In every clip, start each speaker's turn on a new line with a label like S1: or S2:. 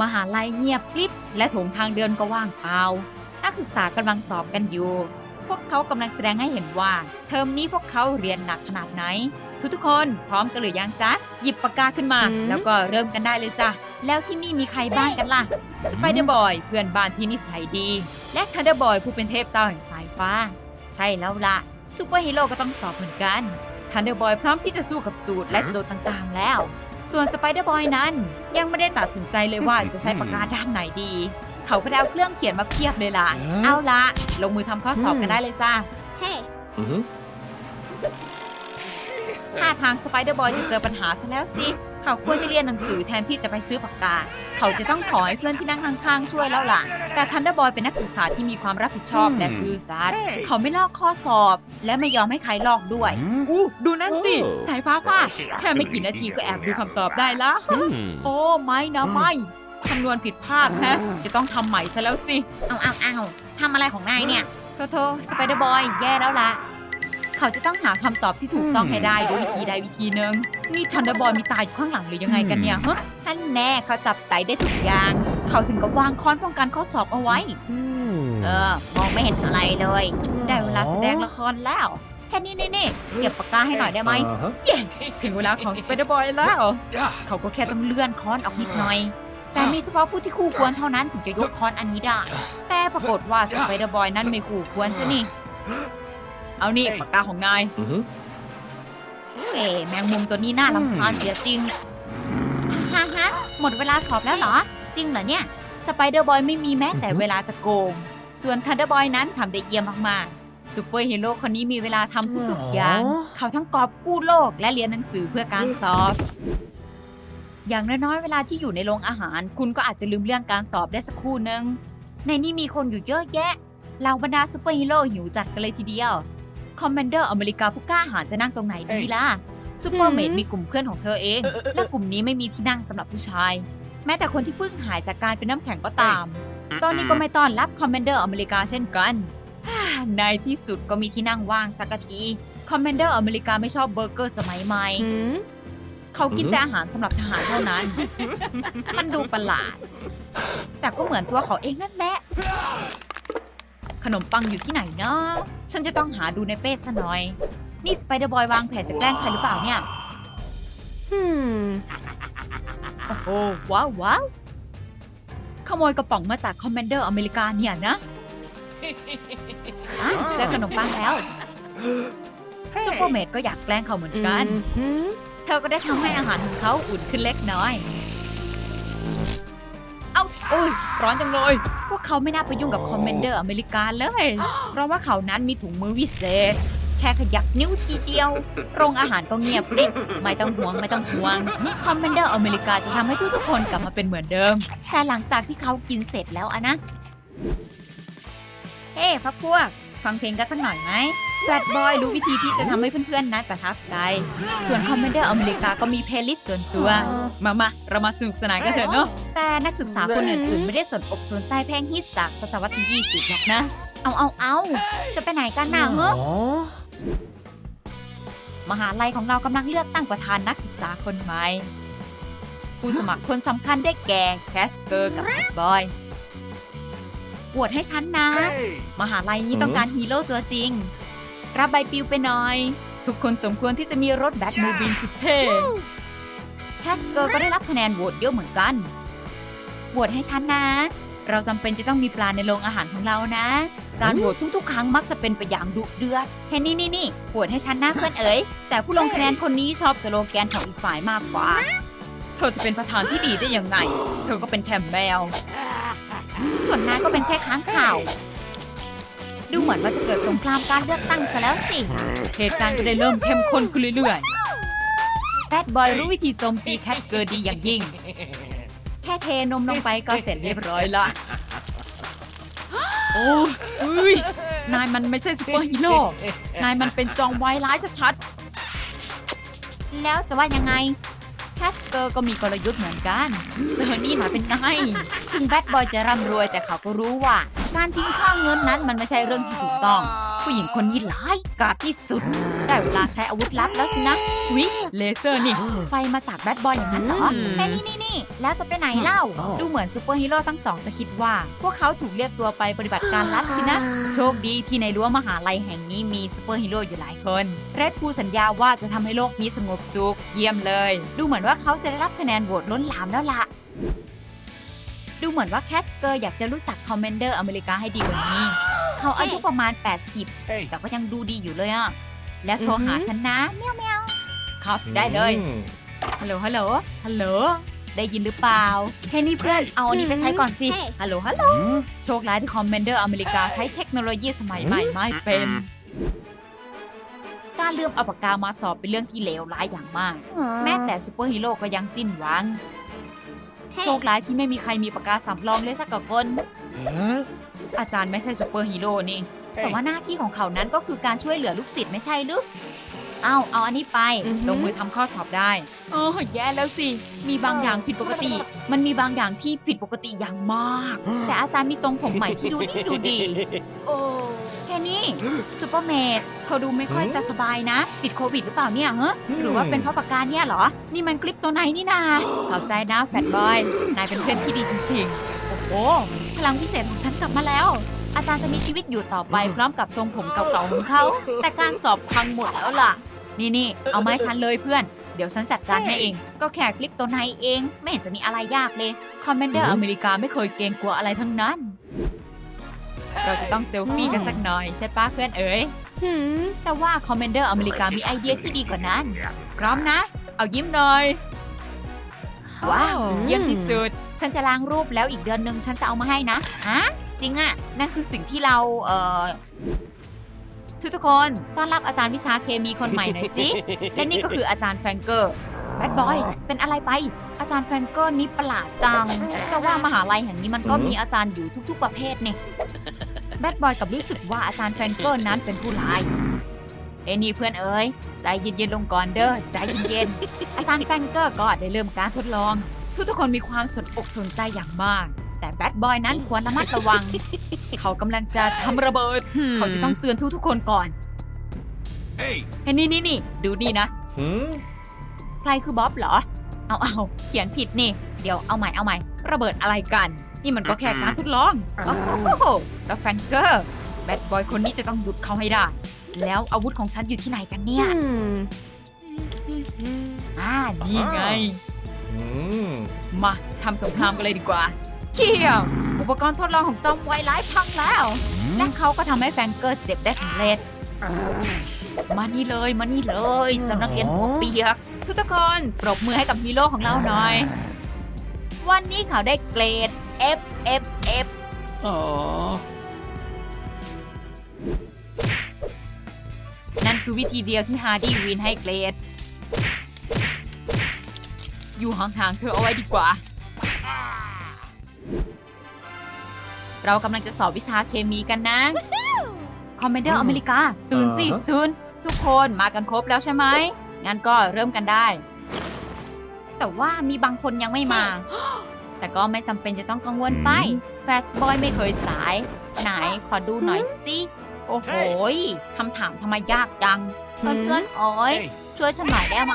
S1: มหาลัยเงียบกริบและโถงทางเดินก็ว่างเปล่า นักศึกษากำลังสอบกันอยู่ พวกเขากำลังแสดงให้เห็นว่า เทอมนี้พวกเขาเรียนหนักขนาดไหน ทุกทุกๆคนพร้อมกันหรือยังจ๊ะ หยิบปากกาขึ้นมา
S2: อืม
S1: แล้วก็เริ่มกันได้เลยจ้ะ แล้วที่นี่มีใครบ้างกันล่ะ สไปเดอร์บอยเพื่อนบ้านที่นิสัยดี และทันเดอร์บอยผู้เป็นเทพเจ้าแห่งสายฟ้า ใช่แล้วล่ะซูเปอร์ฮีโร่ก็ต้องสอบเหมือนกันทันเดอร์บอยพร้อมที่จะสู้กับสูตรและโจทย์ต่างๆแล้ว ส่วนสไปเดอร์บอยนั้นยังไม่ได้ตัดสินใจเลยว่าจะใช้ปากกาด้านไหนดี เขาก็ได้เอาเครื่องเขียนมาเพียบเลยล่ะ เอาละลงมือทำข้อสอบกันได้เลยจ้า
S3: Hey.
S2: อือหือ
S1: ท่าทางสไปเดอร์บอยจะเจอปัญหาซะแล้วสิ เขาควรจะเรียนหนังสือแทนที่จะไปซื้อปากกา เขาจะต้องขอให้เพื่อนที่นั่งข้างๆช่วยแล้วล่ะ แต่ทันเดอร์บอยเป็นนักศึกษาที่มีความรับผิดชอบและซื่อสัตย์เขาไม่ลอกข้อสอบ และไม่ยอมให้ใครลอกด้วยอู้ดูนั่นสิ สายฟ้าฟาดแค่ไม่กี่นาทีก็แอบดูคำตอบได้ละ
S2: อืม
S1: โอ้ไม่นะไม่คำนวณผิดพลาดแฮะจะต้องทำใหม่ซะแล้วสิ
S3: เอาเอาเอาทำอะไรของนายเนี่ย
S1: โทโทสไปเดอร์บอยแย่แล้วล่ะ เขาจะต้องหาคำตอบที่ถูกต้องให้ได้ด้วยวิธีใดวิธีหนึ่งนี่ทันเดอร์บอยมีตาอยู่ข้างหลังหรือยังไงกันเนี่ยฮะท่านแน่เขาจับไตได้ทุกอย่าง เขาถึงกับวางค้อนป้องกันข้อสอบเอาไว้
S2: อืม
S1: เออ มองไม่เห็นอะไรเลย ได้เวลาแสดงละครแล้วแค่นี้นี่นี่เก็บปากกาให้หน่อยได้ไหม
S2: อ่าฮะ
S1: เย้ถึงเวลาของสไปเดอร์บอยแล้ว เขาก็แค่ต้องเลื่อนค้อนออกนิดหน่อย แต่มีเฉพาะผู้ที่คู่ควรเท่านั้นถึงจะยกค้อนอันนี้ได้ แต่ปรากฏว่าสไปเดอร์บอยนั้นไม่คู่ควรซะนี่ เอานี่ปากกาของนาย
S2: อือหือ
S1: เอ๋แมงมุมตัวนี้น่ารำคาญเสียจริงฮ่าฮะหมดเวลาสอบแล้วเหรอ จริงเหรอเนี่ย สไปเดอร์บอยไม่มีแม้แต่เวลาจะโกง ส่วนทันเดอร์บอยนั้นทำได้เยี่ยมมากๆซูเปอร์ฮีโร่คนนี้มีเวลาทำทุกๆอย่าง เขาทั้งกอบกู้โลกและเรียนหนังสือเพื่อการสอบ อย่างน้อยๆเวลาที่อยู่ในโรงอาหาร คุณก็อาจจะลืมเรื่องการสอบได้สักครู่นึง ในนี้มีคนอยู่เยอะแยะเหล่าบรรดาซูเปอร์ฮีโร่หิวจัดกันเลยทีเดียว คอมมานเดอร์อเมริกาผู้กล้าหาญจะนั่งตรงไหนดีล่ะซูเปอร์เมดมีกลุ่มเพื่อนของเธอเอง และกลุ่มนี้ไม่มีที่นั่งสำหรับผู้ชาย แม้แต่คนที่เพิ่งหายจากการเป็นน้ำแข็งก็ตาม ตอนนี้ก็ไม่ต้อนรับคอมมานเดอร์อเมริกาเช่นกันในที่สุดก็มีที่นั่งว่างสักทีคอมมานเดอร์อเมริกาไม่ชอบเบอร์เกอร์สมัยใหม่
S2: อืม
S1: เขากินแต่อาหารสำหรับทหารเท่านั้น มันดูประหลาด แต่ก็เหมือนตัวเขาเองนั่นแหละ ขนมปังอยู่ที่ไหนเนาะฉันจะต้องหาดูในเป้ซะหน่อย นี่สไปเดอร์บอยวางแผนจะแกล้งใครหรือเปล่าเนี่ย
S2: อืม
S1: โอ้โหว้าวว้าวขโมยกระป๋องมาจากคอมมานเดอร์อเมริกาเนี่ยนะอะเจอขนมปังแล้วซูเปอร์เมดก็อยากแกล้งเขาเหมือนกัน
S2: อือหือ
S1: เธอก็ได้ทำให้อาหารของเขาอุ่นขึ้นเล็กน้อย เอาโอ้ยร้อนจังเลย พวกเขาไม่น่าไปยุ่งกับคอมเมนเดอร์อเมริกาเลย เพราะว่าเขานั้นมีถุงมือวิเศษ แค่ขยับนิ้วทีเดียว โรงอาหารก็เงียบกริบไม่ต้องห่วงไม่ต้องห่วง คอมเมนเดอร์อเมริกาจะทำให้ทุกๆคนกลับมาเป็นเหมือนเดิม แต่หลังจากที่เขากินเสร็จแล้วอะนะ เฮ้พักพวก ฟังเพลงกันสักหน่อยไหม แฟตบอยรู้วิธีที่จะทำให้เพื่อนๆนั้นประทับใจ ส่วนคอมเมนเดอร์อเมริกาก็มีเพลย์ลิสต์ส่วนตัว มามาเรามาสนุกสนานกันเถอะเนาะ แต่นักศึกษาคนอื่นๆ ไม่ได้สนอกสนใจเพลงฮิตจากศตวรรษที่ 20 หรอกนะ เอาเอาเอาจะไปไหนกันน่ะเฮ้
S2: อ๋อ
S1: มหาลัยของเรากำลังเลือกตั้งประธานนักศึกษาคนใหม่ ผู้สมัครคนสำคัญได้แก่แคสเกอร์กับแบดบอยโหวตให้ฉันนะ มหาลัยนี้ต้องการฮีโร่ตัวจริง รับใบปลิวไปหน่อย ทุกคนสมควรที่จะมีรถแบทโมบิลสุดเท่แคสเกอร์ก็ได้รับคะแนนโหวตเยอะเหมือนกัน โหวตให้ฉันนะ เราจำเป็นจะต้องมีปลาในโรงอาหารของเรานะ การโหวตทุกๆ ครั้งมักจะเป็นไปอย่างดุเดือดเห็นนี่นี่นี่โหวตให้ฉันนะเพื่อนเอ๋ย แต่ผู้ลงคะแนนคนนี้ชอบสโลแกนของอีกฝ่ายมากกว่า เธอจะเป็นประธานที่ดีได้ยังไง เธอก็เป็นแค่แมว ส่วนนายก็เป็นแค่ค้างข่าว ดูเหมือนว่าจะเกิดสงครามการเลือกตั้งซะแล้วสิ เหตุการณ์ก็ได้เริ่มเข้มข้นขึ้นเรื่อยๆแบดบอยรู้วิธีโจมตีแคทเกิร์ดีอย่างยิ่ง แค่เทนมลงไปก็เสร็จเรียบร้อยละโอ้เอ้ยนายมันไม่ใช่ซูเปอร์ฮีโร่ นายมันเป็นจองไวร้ายชัดๆ แล้วจะว่ายังไงแคสเกอร์ก็มีกลยุทธ์เหมือนกัน เจอนี่หน่อยเป็นไง ถึงแบดบอยจะร่ำรวยแต่เขาก็รู้ว่า การทิ้งข้าวเงินนั้นมันไม่ใช่เรื่องที่ถูกต้อง ผู้หญิงคนนี้ร้ายกาจที่สุด ได้เวลาใช้อาวุธลับแล้วสินะวิเลเซอร์นี่ ไฟมาจากแบดบอยอย่างนั้นเหรอ
S2: อืม
S1: แต่นี่นี่นี่แล้วจะไปไหนเล่า
S2: อ้าว
S1: ดูเหมือนซูเปอร์ฮีโร่ทั้งสองจะคิดว่า พวกเขาถูกเรียกตัวไปปฏิบัติการลับสินะ โชคดีที่ในรั้วมหาลัยแห่งนี้มีซูเปอร์ฮีโร่อยู่หลายคนเรดพูสัญญาว่าจะทำให้โลกนี้สงบสุขเยี่ยมเลย ดูเหมือนว่าเขาจะได้รับคะแนนโหวตล้นหลามแล้วล่ะ ดูเหมือนว่าแคสเกอร์อยากจะรู้จักคอมเมนเดอร์อเมริกาให้ดีกว่านี้ เขาอายุประมาณ 80
S4: Hey.
S1: แต่ก็ยังดูดีอยู่เลยอะ แล้วโทรหา
S2: อือหือ
S1: ฉันนะเมียวเมียวครับได้เลย
S2: อืม
S1: ฮัลโหล ฮัลโหล ฮัลโหล ได้ยินหรือเปล่าเฮ้ยนี่เพื่อน เอาอันนี้ไปใช้ก่อนสิ
S3: เฮ้ย
S1: ฮัลโหล ฮัลโหล โชคร้ายที่คอมเมนเดอร์อเมริกาใช้เทคโนโลยีสมัยใหม่ไม่เป็น การลืมเอาปากกามาสอบเป็นเรื่องที่เลวร้ายอย่างมาก แม้แต่ซูเปอร์ฮีโร่ก็ยังสิ้นหวัง โชคร้ายที่ไม่มีใครมีปากกาสำรองเลยสักกคน
S4: Huh?
S1: อาจารย์ไม่ใช่ซูเปอร์ฮีโร่นี่ แต่ว่าหน้าที่ของเขานั้นก็คือการช่วยเหลือลูกศิษย์ไม่ใช่หรือ เอาเอาอันนี้ไป
S2: อือหือ
S1: ลงมือทำข้อสอบได้โอ้แย่แล้วสิ มีบางอย่างผิดปกติ มันมีบางอย่างที่ผิดปกติอย่างมาก แต่อาจารย์มีทรงผมใหม่ที่ดูดีดูดี
S3: โอ้
S1: แค่นี้ซูเปอร์เมดเขาดูไม่ค่อยจะสบายนะ ติดโควิดหรือเปล่าเนี่ยเฮ้หรือว่าเป็นเพราะปากกาเนี่ยเหรอ นี่มันคลิปตัวไหนนี่นาขอบใจนะแฟตบอย นายเป็นเพื่อนที่ดีจริงๆ โอ้โห พลังพิเศษของฉันกลับมาแล้ว อาจารย์จะมีชีวิตอยู่ต่อไปพร้อมกับทรงผมเก่าๆของเขา แต่การสอบพังหมดแล้วล่ะ นี่นี่ๆเอาไมาให้ฉันเลยเพื่อน เดี๋ยวฉันจัดการให้เอง ก็แค่คลิกตัวในเอง ไม่เห็นจะมีอะไรยากเลย คอมเมนเดอร์อเมริกาไม่เคยเกรงกลัวอะไรทั้งนั้น เราจะต้องเซลฟี่กันสักหน่อยใช่ปะเพื่อนเอ๋ย
S2: หืม
S1: แต่ว่าคอมเมนเดอร์อเมริกามีไอเดียที่ดีกว่านั้น พร้อมนะ เอายิ้มหน่อย ว้าว เยี่ยมที่สุด ฉันจะล้างรูปแล้วอีกเดือนหนึ่งฉันจะเอามาให้นะฮะจริงอะนั่นคือสิ่งที่เราเอ่อ ทุกทุกๆคนต้อนรับอาจารย์วิชาเคมีคนใหม่หน่อยสิ และนี่ก็คืออาจารย์แฟรงเกอร์แบดบอย เป็นอะไรไป อาจารย์แฟรงเกอร์นี้ประหลาดจังแต่ว่ามหาลัยแห่งนี้มันก็มีอาจารย์อยู่ทุก ๆ ประเภทนี่แบดบอยกับรู้สึกว่าอาจารย์แฟรงเกอร์นั้นเป็นผู้ร้ายเอ้นี่เพื่อนเอ๋ยใจเย็นๆลงก่อนเด้อใจเย็นๆอาจารย์แฟรงเกอร์ก็ได้เริ่มการทดลอง ทุกๆคนมีความสนอกสนใจอย่างมาก แต่แบดบอยนั้นควรระมัดระวัง เขากำลังจะทำระเบิด เขาจะต้องเตือนทุกๆคนก่อน
S4: Hey.
S1: เฮ้ยนี่นี่นี่ดูนี่นะ
S2: หืม
S1: ใครคือบ๊อบเหรอ เอาเอาเขียนผิดนี่ เดี๋ยวเอาใหม่เอาใหม่ ระเบิดอะไรกัน นี่มันก็แค่การทดลอง โอ้โหเจ้าแฟรงเกอร์แบดบอยคนนี้จะต้องหยุดเขาให้ได้ แล้วอาวุธของฉันอยู่ที่ไหนกันเนี่ย
S2: อืม
S1: อ่า นี่ไง
S2: อืม
S1: มาทำสงครามกันเลยดีกว่า เชี่ยว อุปกรณ์ทดลองของจอมไวร้ายพังแล้ว และเขาก็ทำให้แฟรงเกอร์เจ็บได้สำเร็จ มานี่เลยมานี่เลยจำนักเรียนหัวเปียก ทุกๆคน ปรบมือให้กับฮีโร่ของเราหน่อย วันนี้เขาได้เกรด F F F
S2: อ๋อ
S1: นั่นคือวิธีเดียวที่ฮาร์ดี้วินให้เกรด อยู่ห่างๆเธอเอาไว้ดีกว่า เรากำลังจะสอบวิชาเคมีกันนะ คอมเมนเดอร์อเมริกา ตื่นสิ
S2: อ่าฮะ
S1: ตื่น ทุกคนมากันครบแล้วใช่ไหม งั้นก็เริ่มกันได้ แต่ว่ามีบางคนยังไม่มา แต่ก็ไม่จำเป็นจะต้องกังวลไป แฟสบอยไม่เคยสาย ไหนขอดูหน่อยสิ โอ้โหยคำถามทำไมยากจัง เพื่อนๆโอ้ย
S4: Hey.
S1: ช่วยฉันหน่อยได้ไหม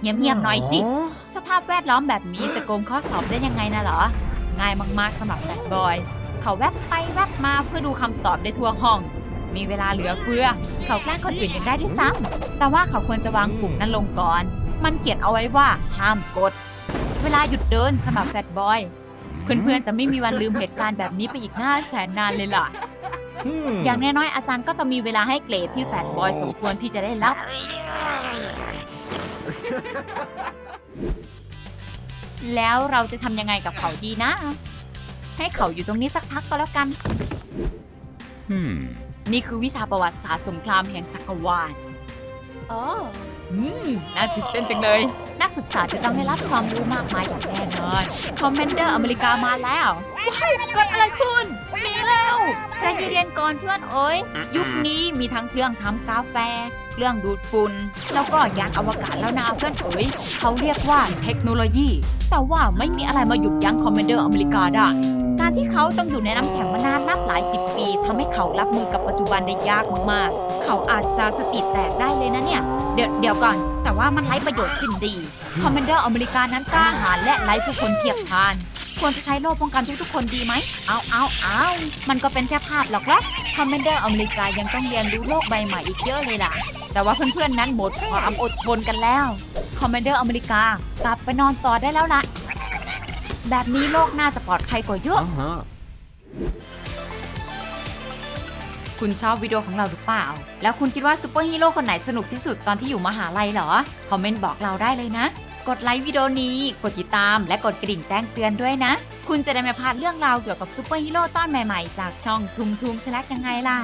S1: เงียบๆหน่อยสิ สภาพแวดล้อมแบบนี้จะโกงข้อสอบได้ยังไงนะเหรอ ง่ายมากๆสำหรับแฟนบอย เขาแวบไปแวบมาเพื่อดูคำตอบได้ทั่วห้อง มีเวลาเหลือเฟือ เขาแกล้งคนอื่นยังได้ด้วยซ้ำแต่ว่าเขาควรจะวางปุ่มนั้นลงก่อน มันเขียนเอาไว้ว่าห้ามกด เวลาหยุดเดินสำหรับแฟตบอย เพื่อนๆจะไม่มีวันลืมเหตุการณ์แบบนี้ไปอีกนานแสนนานเลยล่ะ
S2: ม
S1: อย่างน้อยๆอาจารย์ก็จะมีเวลาให้เกรดที่แฟนบอยสมควรที่จะได้รับ แล้วเราจะทำยังไงกับเขาดีนะ ให้เขาอยู่ตรงนี้สักพักก็แล้วกัน
S2: Hmm.
S1: นี่คือวิชาประวัติศาสตร์สงครามแห่งจักรวาล
S3: อ๋อ
S1: อืม น่าตื่นเต้นจังเลย นักศึกษาจะต้องได้รับความรู้มากมายอย่างแน่นอน คอมเมนเดอร์อเมริกามาแล้วว้ายเกิดอะไรขึ้นหนีแล้วใจเย็นๆก่อนเพื่อนเอ้ย ยุคนี้มีทั้งเครื่องทำกาแฟ เครื่องดูดฝุ่น แล้วก็ยานอวกาศแล้วนะเพื่อนเอ๋ยเขาเรียกว่าเทคโนโลยี แต่ว่าไม่มีอะไรมาหยุดยั้งคอมเมนเดอร์อเมริกาได้ การที่เขาต้องอยู่ในน้ำแข็งมานานนับหลายสิบปีทำให้เขารับมือกับปัจจุบันได้ยากมากๆ เขาอาจจะสติแตกได้เลยนะเนี่ย เดี๋ยวเดี๋ยวก่อน แต่ว่ามันไร้ประโยชน์สิ้นดี คอมมานเดอร์อเมริกานั้นกล้าหาญและไร้ผู้คนเทียบทาน ควรจะใช้โล่ป้องกันทุกๆคนดีไหม เอาเอาเอามันก็เป็นแค่ภาพหรอกนะคอมมานเดอร์อเมริกายังต้องเรียนรู้โลกใบใหม่อีกเยอะเลยล่ะ แต่ว่าเพื่อนๆนั้นหมดความอดทนกันแล้ว คอมมานเดอร์อเมริกากลับไปนอนต่อได้แล้วล่ะ แบบนี้โลกน่าจะปลอดภัยกว่าเยอะ
S2: Uh-huh.
S1: คุณชอบวิดีโอของเราหรือเปล่า แล้วคุณคิดว่าซูเปอร์ฮีโร่คนไหนสนุกที่สุดตอนที่อยู่มหาลัยเหรอ คอมเมนต์บอกเราได้เลยนะ กดไลค์วิดีโอนี้ กดติดตาม และกดกระดิ่งแจ้งเตือนด้วยนะ คุณจะได้ไม่พลาดเรื่องราวเกี่ยวกับซูเปอร์ฮีโร่ตอนใหม่ๆ จากช่องทุมทุมสแลกยังไงล่ะ